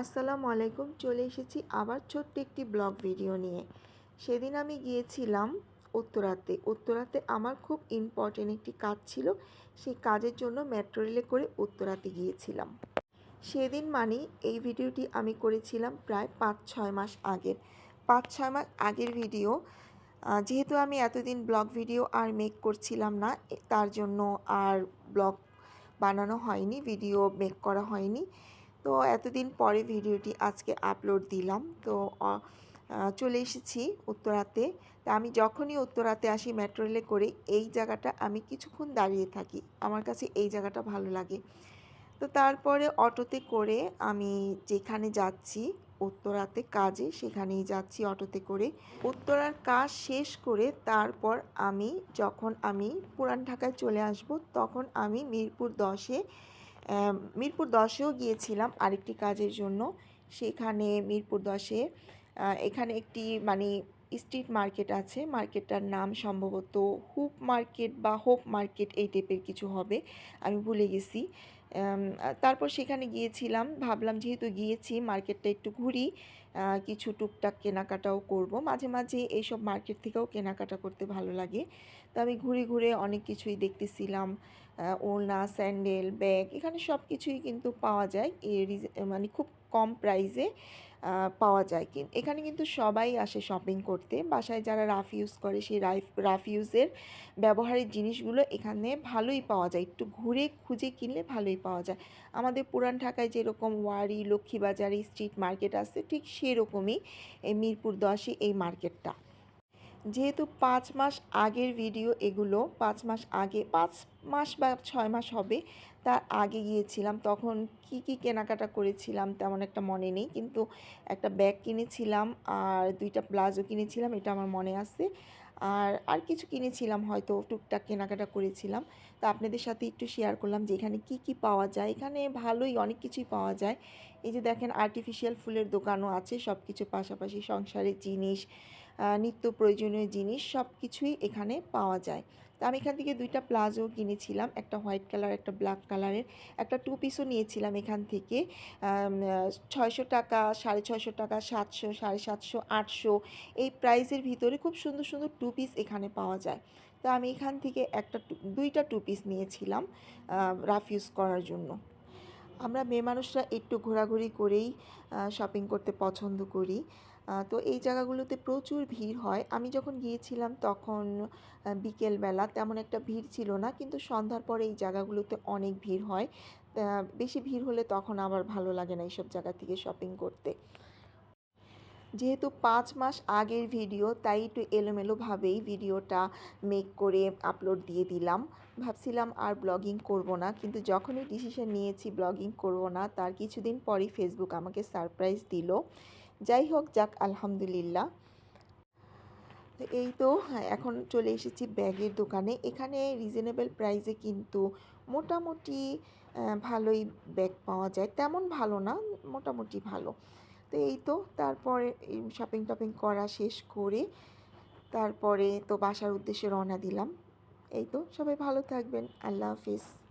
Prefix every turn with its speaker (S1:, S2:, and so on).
S1: আসসালামু আলাইকুম, চলে এসেছি আবার ছোট্ট একটি ব্লগ ভিডিও নিয়ে। সেদিন আমি গিয়েছিলাম উত্তরাতে। উত্তরাতে আমার খুব ইম্পর্টেন্ট একটি কাজ ছিল, সেই কাজের জন্য মেট্রো রেলে করে উত্তরাতে গিয়েছিলাম। সেদিন মানে এই ভিডিওটি আমি করেছিলাম প্রায় পাঁচ ছয় মাস আগের। পাঁচ ছয় মাস আগের ভিডিও যেহেতু আমি এতদিন ব্লগ ভিডিও আর মেক করছিলাম না, তার জন্য আর ব্লগ বানানো হয়নি ভিডিও মেক করা হয়নি। তো এতদিন পরে ভিডিওটি আজকে আপলোড দিলাম। তো চলে এসেছি উত্তরাতে। তা আমি যখনই উত্তরাতে আসি মেট্রো রেলে করে এই জায়গাটা আমি কিছুক্ষণ দাঁড়িয়ে থাকি। আমার কাছে এই জায়গাটা ভালো লাগে। তো তারপরে অটোতে করে আমি যেখানে যাচ্ছি, উত্তরাতে কাজে সেখানেই যাচ্ছি অটোতে করে। উত্তরার কাজ শেষ করে তারপর আমি, যখন আমি পুরান ঢাকায় চলে আসব, তখন আমি মিরপুর দশে মিরপুর দশেও গিয়েছিলাম আরেকটি কাজের জন্য। সেখানে মিরপুর দশে এখানে একটি মানে স্ট্রিট মার্কেট আছে। মার্কেটটার নাম সম্ভবত হুপ মার্কেট বা হোপ মার্কেট এই টাইপের কিছু হবে। আমি ভুলে গেছি। তারপর সেখানে গিয়েছিলাম। ভাবলাম যেহেতু গিয়েছি মার্কেটটা একটু ঘুরি কিছু টুকটাক কেনাকাটাও করব। মাঝে মাঝে এইসব মার্কেট থেকেও কেনাকাটা করতে ভালো লাগে। তো আমি ঘুরে ঘুরে অনেক কিছুই দেখতেছিলাম। ওড়না, স্যান্ডেল, ব্যাগ, এখানে সব কিছুই কিন্তু পাওয়া যায়। এ মানে খুব কম প্রাইসে পাওয়া যায় কি এখানে কিন্তু সবাই আসে শপিং করতে। বাসায় যারা রাফ ইউজ করে সেই রাফ রাফ ইউজের ব্যবহারের জিনিসগুলো এখানে ভালোই পাওয়া যায়। একটু ঘুরে খুঁজে কিনলে ভালোই পাওয়া যায়। আমাদের পুরান ঢাকায় যেরকম ওয়ারি, লক্ষ্মীবাজারে স্ট্রিট মার্কেট আছে, ঠিক সেরকমই এই মিরপুর দশে এই মার্কেটটা যেহেতু পাঁচ মাস আগের ভিডিও এগুলো, পাঁচ মাস আগে, পাঁচ মাস বা ছয় মাস হবে, তার আগে গিয়েছিলাম। তখন কি কি কেনাকাটা করেছিলাম তেমন একটা মনে নেই, কিন্তু একটা ব্যাগ কিনেছিলাম আর দুইটা প্লাজো কিনেছিলাম, এটা আমার মনে আছে। আর আর কিছু কিনেছিলাম হয়তো, টুকটাক কেনাকাটা করেছিলাম। তো আপনাদের সাথে একটু শেয়ার করলাম যে এখানে কি কি পাওয়া যায়। এখানে ভালোই অনেক কিছুই পাওয়া যায়। এই যে দেখেন আর্টিফিশিয়াল ফুলের দোকানও আছে সব কিছু পাশাপাশি সংসারের জিনিস নিত্য প্রয়োজনীয় জিনিস সব কিছুই এখানে পাওয়া যায়। তো আমি এখান থেকে দুইটা প্লাজো কিনেছিলাম, একটা হোয়াইট কালার, একটা ব্ল্যাক কালারের। একটা টু পিসও নিয়েছিলাম এখান থেকে ছয়শো টাকা, সাড়ে ছয়শো টাকা, সাতশো, সাড়ে সাতশো, আটশো। এই প্রাইসের ভিতরে খুব সুন্দর সুন্দর টু পিস এখানে পাওয়া যায়। তো আমি এখান থেকে একটা দুইটা টু পিস নিয়েছিলাম রাফ ইউজ করার জন্য। আমরা মেয়ে মানুষরা একটু ঘোরাঘুরি করেই শপিং করতে পছন্দ করি। তো এই জায়গাগুলোতে প্রচুর ভিড় হয়। আমি যখন গিয়েছিলাম তখন বিকেলবেলা তেমন একটা ভিড় ছিল না, কিন্তু সন্ধ্যার পরে এই জায়গাগুলোতে অনেক ভিড় হয়। বেশি ভিড় হলে তখন আবার ভালো লাগে না এইসব জায়গা থেকে শপিং করতে। যেহেতু পাঁচ মাস আগের ভিডিও তাই একটু এলোমেলোভাবেই ভিডিওটা মেক করে আপলোড দিয়ে দিলাম। ভাবছিলাম আর ব্লগিং করব না কিন্তু যখনই ডিসিশন নিয়েছি ব্লগিং করব না তার কিছুদিন পরই ফেসবুক আমাকে সারপ্রাইজ দিল। যাই হোক যাক আলহামদুলিল্লাহ। এই তো হ্যাঁ, এখন চলে এসেছি ব্যাগের দোকানে। এখানে রিজনেবল প্রাইসে কিন্তু মোটামুটি ভালোই ব্যাগ পাওয়া যায়। তেমন ভালো না মোটামুটি ভালো। তো এই তো, তারপরে শপিং টপিং করা শেষ করে তারপরে তো বাসার উদ্দেশ্যে রওনা দিলাম। এই তো, সবাই ভালো থাকবেন। আল্লাহ হাফিজ।